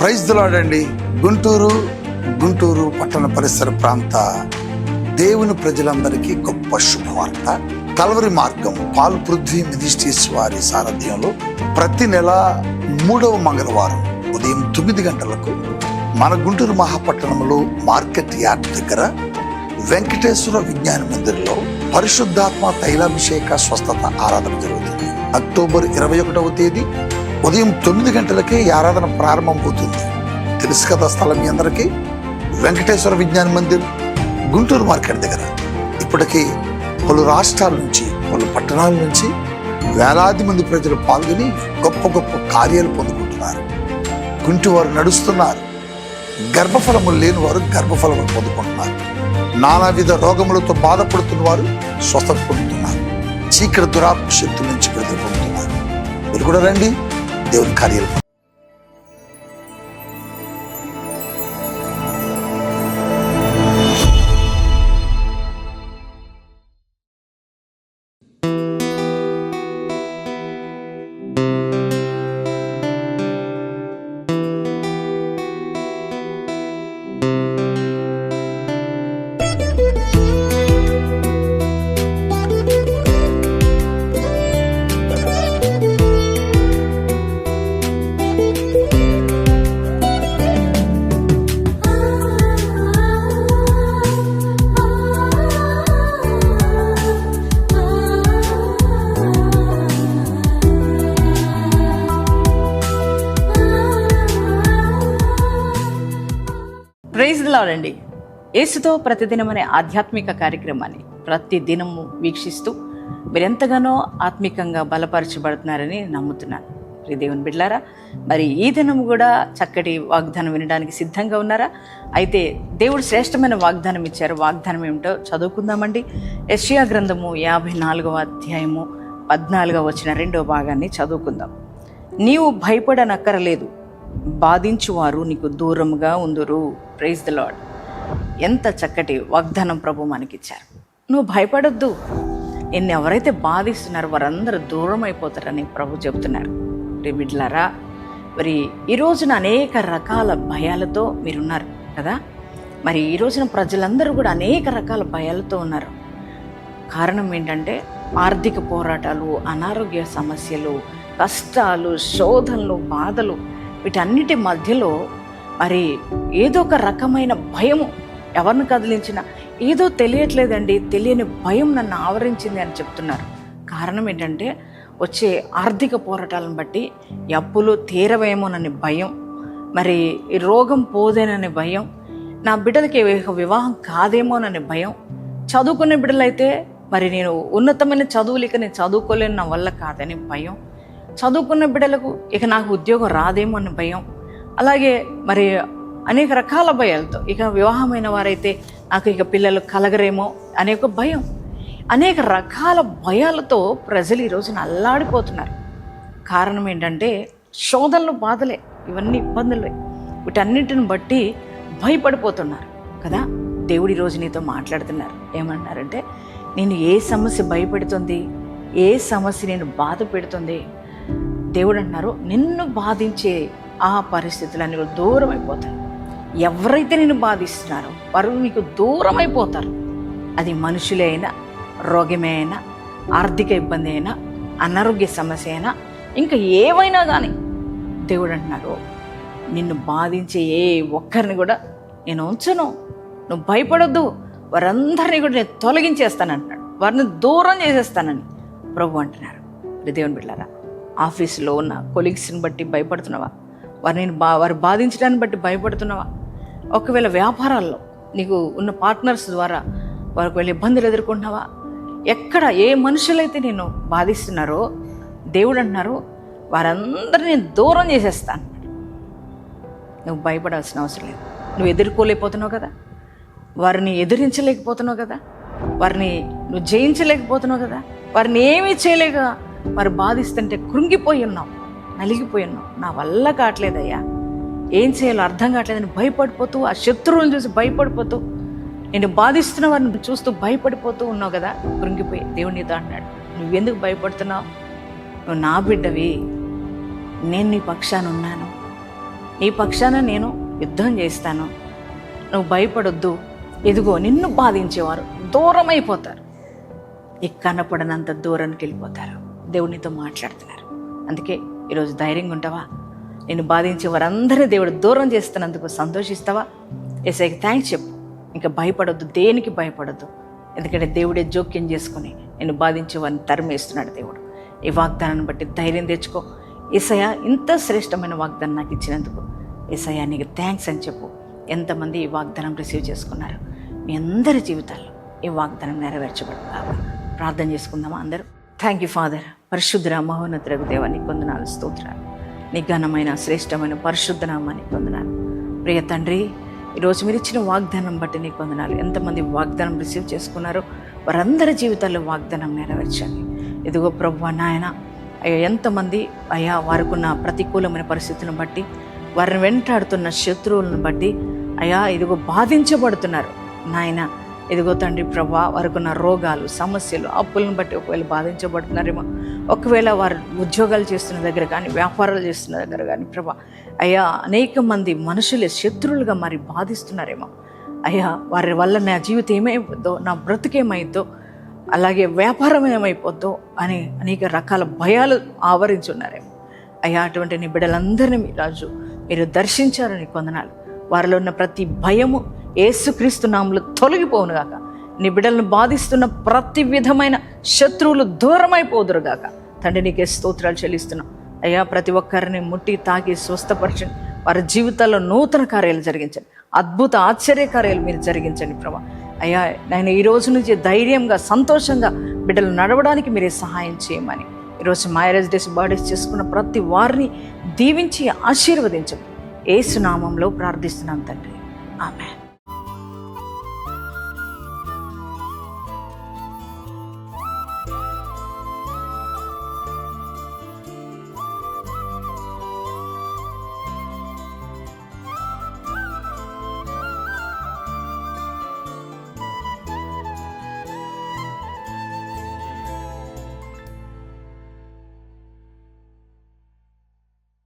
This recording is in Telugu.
ప్రైజ్ దులాడండి గుంటూరు గుంటూరు పట్టణ పరిసర ప్రాంత దేవుని ప్రజలందరికీ గొప్ప శుభవార్త. కలవరి మార్గం పాల్ పృథ్వీ మినిస్ట్రీస్ వారి సారథ్యంలో ప్రతి నెల మూడవ మంగళవారం ఉదయం తొమ్మిది గంటలకు మన గుంటూరు మహాపట్టణంలో మార్కెట్ యార్డ్ దగ్గర వెంకటేశ్వర విజ్ఞాన మందిర్లో పరిశుద్ధాత్మ తైలాభిషేక స్వస్థత ఆరాధన జరుగుతుంది. అక్టోబర్ ఇరవై ఒకటవ తేదీ ఉదయం తొమ్మిది గంటలకే ఈ ఆరాధన ప్రారంభమవుతుంది తెలుసు కదా స్థలం మీ అందరికీ? వెంకటేశ్వర విజ్ఞాన మందిర్ గుంటూరు మార్కెట్ దగ్గర. ఇప్పటికీ పలు రాష్ట్రాల నుంచి పలు పట్టణాల నుంచి వేలాది మంది ప్రజలు పాల్గొని గొప్ప గొప్ప కార్యాలు పొందుకుంటున్నారు. కుంటి వారు నడుస్తున్నారు. గర్భఫలము లేని వారు గర్భఫలములు పొందుకుంటున్నారు. నానావిధ రోగములతో బాధపడుతున్న వారు స్వస్థత పొందుతున్నారు. చీకటి దురాత్మ శక్తుల నుంచి విడుదల పొందుతున్నారు. మీరు కూడా రండి. దేవుని కార్యాలు ప్రైజ్ ఏసుతో యేసుతో ప్రతిదినం అనే ఆధ్యాత్మిక కార్యక్రమాన్ని ప్రతి దినము వీక్షిస్తూ మీరు ఎంతగానో ఆత్మికంగా బలపరచబడుతున్నారని నమ్ముతున్నాను. ప్రియ దేవుని బిడ్లారా మరి ఈ దినం కూడా చక్కటి వాగ్దానం వినడానికి సిద్ధంగా ఉన్నారా? అయితే దేవుడు శ్రేష్టమైన వాగ్దానం ఇచ్చారు. వాగ్దానం ఏమిటో చదువుకుందామండి. యష్యా గ్రంథము యాభై నాలుగవ అధ్యాయము పద్నాలుగవ వచ్చిన రెండవ భాగాన్ని చదువుకుందాం. నీవు భయపడనక్కరలేదు. బాధించువారు నీకు దూరంగా ఉందురు. ప్రైజ్ ద లాడ్ ఎంత చక్కటి వాగ్దానం ప్రభు మనకిచ్చారు. నువ్వు భయపడొద్దు. నిన్ను ఎవరైతే బాధిస్తున్నారో వారందరూ దూరం అయిపోతారని ప్రభు చెబుతున్నారు. రే మరి ఈ రోజున అనేక రకాల భయాలతో మీరున్నారు కదా? మరి ఈ రోజున ప్రజలందరూ కూడా అనేక రకాల భయాలతో ఉన్నారు. కారణం ఏంటంటే ఆర్థిక పోరాటాలు అనారోగ్య సమస్యలు కష్టాలు శోధనలు బాధలు వీటన్నిటి మధ్యలో మరి ఏదో ఒక రకమైన భయము. ఎవరిని కదిలించినా ఏదో తెలియట్లేదండి తెలియని భయం నన్ను ఆవరించింది అని చెప్తున్నారు. కారణం ఏంటంటే వచ్చే ఆర్థిక పోరాటాలను బట్టి అప్పులు తీరవేమోనని భయం. మరి ఈ రోగం పోదేనని భయం. నా బిడ్డలకి వివాహం కాదేమోనని భయం. చదువుకునే బిడ్డలైతే మరి నేను ఉన్నతమైన చదువులు ఇక నేను చదువుకోలేను నా వల్ల కాదని భయం. చదువుకున్న బిడ్డలకు ఇక నాకు ఉద్యోగం రాదేమో అన్న భయం. అలాగే మరి అనేక రకాల భయాలతో ఇక వివాహమైన వారైతే నాకు ఇక పిల్లలు కలగరేమో అనే ఒక భయం. అనేక రకాల భయాలతో ప్రజలు ఈ అల్లాడిపోతున్నారు కారణం ఏంటంటే శోధనలు బాధలే ఇవన్నీ ఇబ్బందులే. వీటన్నిటిని బట్టి భయపడిపోతున్నారు కదా? దేవుడి రోజు నీతో మాట్లాడుతున్నారు. ఏమన్నారంటే నేను ఏ సమస్య భయపెడుతుంది? ఏ సమస్య నేను బాధ పెడుతుంది? దేవుడు అంటున్నారు నిన్ను బాధించే ఆ పరిస్థితులన్నీ కూడా దూరం అయిపోతాయి. ఎవరైతే నిన్ను బాధిస్తున్నారో వారు నీకు దూరం అయిపోతారు. అది మనుషులే అయినా రోగమే అయినా ఆర్థిక ఇబ్బంది అయినా అనారోగ్య సమస్య అయినా ఇంకా ఏవైనా కానీ దేవుడు అంటున్నారు నిన్ను బాధించే ఏ ఒక్కరిని కూడా నేను ఉంచను. నువ్వు భయపడొద్దు. వారందరినీ కూడా నేను తొలగించేస్తాను అంటున్నాడు వారిని దూరం చేసేస్తానని. ప్రభు అంటున్నారు. దేవుని బిళ్ళారా ఆఫీసులో ఉన్న కొలీగ్స్ని బట్టి భయపడుతున్నావా? వారిని బా వారు బాధించడాన్ని బట్టి భయపడుతున్నావా? ఒకవేళ వ్యాపారాల్లో నీకు ఉన్న పార్ట్నర్స్ ద్వారా వారికి వెళ్ళి ఇబ్బందులు ఎదుర్కొంటున్నావా? ఎక్కడ ఏ మనుషులైతే నేను బాధిస్తున్నారో దేవుడు అంటున్నారు వారందరినీ దూరం చేసేస్తాను. నువ్వు భయపడాల్సిన అవసరం లేదు. నువ్వు ఎదుర్కోలేకపోతున్నావు కదా? వారిని ఎదిరించలేకపోతున్నావు కదా? వారిని నువ్వు జయించలేకపోతున్నావు కదా? వారిని ఏమీ చేయలేక మరి బాధిస్తుంటే కృంగిపోయి ఉన్నావు నలిగిపోయి ఉన్నావు నా వల్ల కావట్లేదయ్యా. ఏం చేయాలో అర్థం కావట్లేదని భయపడిపోతూ ఆ శత్రువులను చూసి భయపడిపోతూ నేను బాధిస్తున్న వారిని చూస్తూ భయపడిపోతూ ఉన్నావు కదా కృంగిపోయి. దేవుడు నీతో అన్నాడు నువ్వెందుకు భయపడుతున్నావు? నువ్వు నా బిడ్డవి. నేను నీ పక్షాన ఉన్నాను. నీ పక్షాన నేను యుద్ధం చేస్తాను. నువ్వు భయపడొద్దు. ఎదుగో నిన్ను బాధించేవారు దూరం అయిపోతారు నీకు దూరానికి వెళ్ళిపోతారు దేవుడినితో మాట్లాడుతున్నారు. అందుకే ఈరోజు ధైర్యంగా ఉంటావా? నేను బాధించే వారందరినీ దేవుడు దూరం చేస్తున్నందుకు సంతోషిస్తావా? ఎస్ఐకి థ్యాంక్స్ చెప్పు. ఇంకా భయపడొద్దు దేనికి భయపడొద్దు? ఎందుకంటే దేవుడే జోక్యం చేసుకుని నేను బాధించే వారిని తరిమేస్తున్నాడు దేవుడు. ఈ వాగ్దానాన్ని బట్టి ధైర్యం తెచ్చుకో. ఏసయ్య ఇంత శ్రేష్టమైన వాగ్దానం నాకు ఇచ్చినందుకు ఏసయ్య నీకు థ్యాంక్స్ అని చెప్పు. ఎంతమంది ఈ వాగ్దానం రిసీవ్ చేసుకున్నారు? మీ అందరి జీవితాల్లో ఈ వాగ్దానం నెరవేర్చబడు ప్రార్థన చేసుకుందామా అందరూ? థ్యాంక్ యూ ఫాదర్ పరిశుద్ధ మహోన్నతులకు దేవా పొందనాలు కొందనాలు స్తోత్రాలు. నీ ఘనమైన శ్రేష్టమైన పరిశుద్ధ నామాన్ని పొందనాలు ప్రియ తండ్రి ఈరోజు మీరు ఇచ్చిన వాగ్దానం బట్టి నీ పొందనాలి ఎంతమంది వాగ్దానం రిసీవ్ చేసుకున్నారో వారందరి జీవితాల్లో వాగ్దానం నెరవేర్చండి. ఇదిగో ప్రభు నాయన అయ్యా ఎంతమంది అయ్యా వారికున్న ప్రతికూలమైన పరిస్థితులను బట్టి వారిని వెంటాడుతున్న శత్రువులను బట్టి అయ్యా ఇదిగో బాధించబడుతున్నారు. నాయన ఇదిగో తండ్రి ప్రభా వారికున్న రోగాలు సమస్యలు అప్పులను బట్టి ఒకవేళ బాధించబడుతున్నారేమో ఒకవేళ వారు ఉద్యోగాలు చేస్తున్న దగ్గర కానీ వ్యాపారాలు చేస్తున్న దగ్గర కానీ ప్రభా అయ్యా అనేక మంది మనుషులే శత్రువులుగా మరి బాధిస్తున్నారేమో. అయ్యా వారి వల్ల నా జీవితం ఏమైపోద్దో నా బ్రతుకేమైద్దో అలాగే వ్యాపారం ఏమైపోద్దో అని అనేక రకాల భయాలు ఆవరించున్నారేమో. అయ్యా అటువంటి నీ బిడ్డలందరినీ మీ రాజు మీరు దర్శించారని కొందనాలు. వారిలో ఉన్న ప్రతి భయము ఏసుక్రీస్తు నాములు తొలగిపోవునుగాక నీ బిడ్డలను బాధిస్తున్న ప్రతి విధమైన శత్రువులు దూరమైపోదురుగాక తండ్రి నీకే స్తోత్రాలు చెల్లిస్తున్నాం. అయ్యా ప్రతి ఒక్కరిని ముట్టి తాకి స్వస్థపరచండి. వారి జీవితాల్లో నూతన కార్యాలు జరిగించండి. అద్భుత ఆశ్చర్య కార్యాలు మీరు జరిగించండి ప్రభా. అయ్యా నేను ఈ రోజు నుంచి ధైర్యంగా సంతోషంగా బిడ్డలు నడవడానికి మీరే సహాయం చేయమని. ఈరోజు మ్యారేజ్ డేస్ బర్త్డేస్ చేసుకున్న ప్రతి వారిని దీవించి ఆశీర్వదించండి. ఏసునామంలో ప్రార్థిస్తున్నాం తండ్రి. ఆమె